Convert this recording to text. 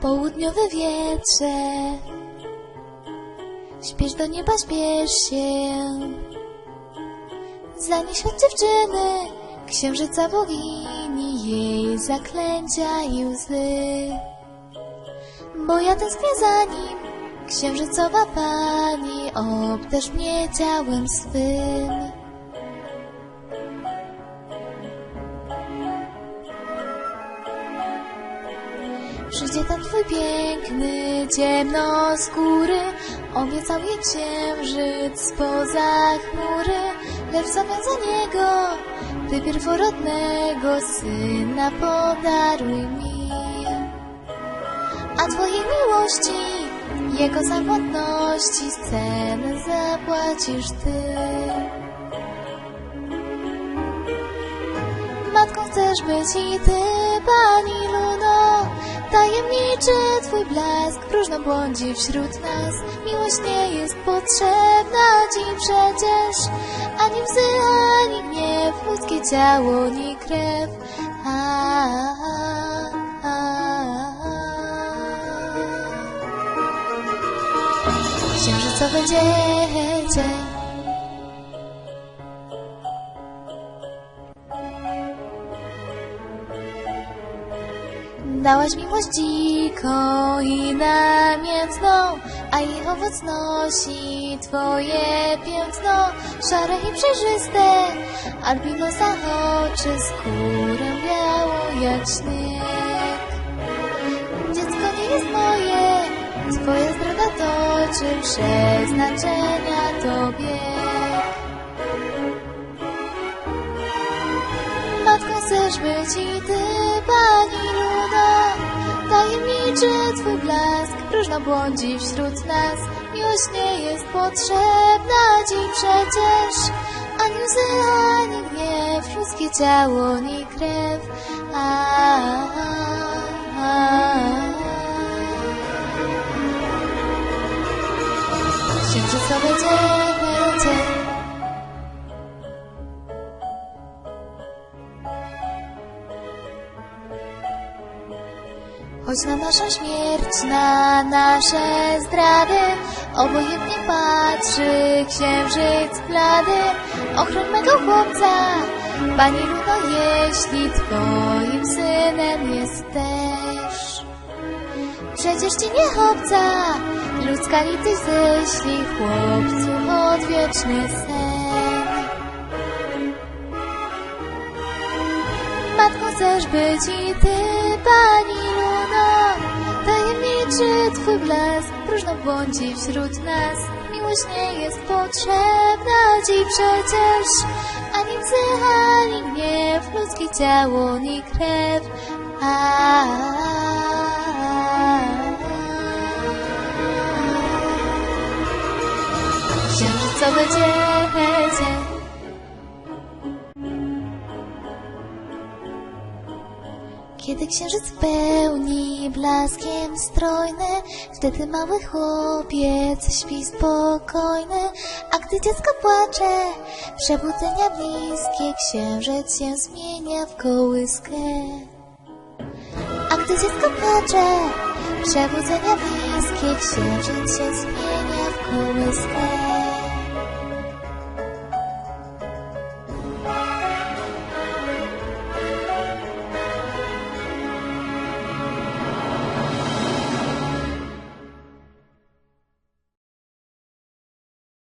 Południowe wietrze. Śpiesz do nieba, śpiesz się. Zanieś od dziewczyny Księżyca bogini Jej zaklęcia i łzy. Bo ja tęsknię za nim Księżycowa pani Obdarz mnie ciałem swym Przyjdzie ten twój piękny, ciemnoskóry, obiecał jej księżyc spoza chmury, lecz w zamian za niego, ty pierworodnego syna podaruj mi. A twojej miłości, jego samotności, cenę zapłacisz ty. Matką chcesz być i ty, Pani Luno. Tajemniczy twój blask próżno błądzi wśród nas. Miłość nie jest potrzebna ci przecież. Ani łzy, ani gniew, ludzkie ciało, ni krew. A, a, Księżycowe dziecię Dałaś miłość dziką i namiętną, a ich owoc nosi twoje piętno, szare i przejrzyste, albinosa oczy, skórę białą jak śnieg. Twoja zdrada toczy przeznaczenia tobie. Matką chcesz być i ty, Pani Luno Tajemniczy twój blask próżno błądzi wśród nas Miłość nie jest potrzebna ci przecież Ani łzy, ani gniew, ludzkie ciało, ni krew a, a, a. Choć na naszą śmierć, na nasze zdrady Obojętnie patrzy księżyc blady. Ochroń mego chłopca Pani Luno, jeśli twoim synem jesteś Przecież ci nie obca Ludzka litość ześlij chłopcu odwieczny sen. Matką chcesz być i ty, Pani Luno? Tajemniczy twój blask próżno błądzi wśród nas. Miłość nie jest potrzebna ci przecież. Ani łzy, ani gniew, ludzkie ciało, ni krew. A, Księżycowe dziecię Kiedy księżyc pełni blaskiem strojny, wtedy mały chłopiec śpi spokojny, a gdy dziecko płacze, przebudzenia bliskie, księżyc się zmienia w kołyskę. A gdy dziecko płacze, przebudzenia bliskie, księżyc się zmienia w kołyskę.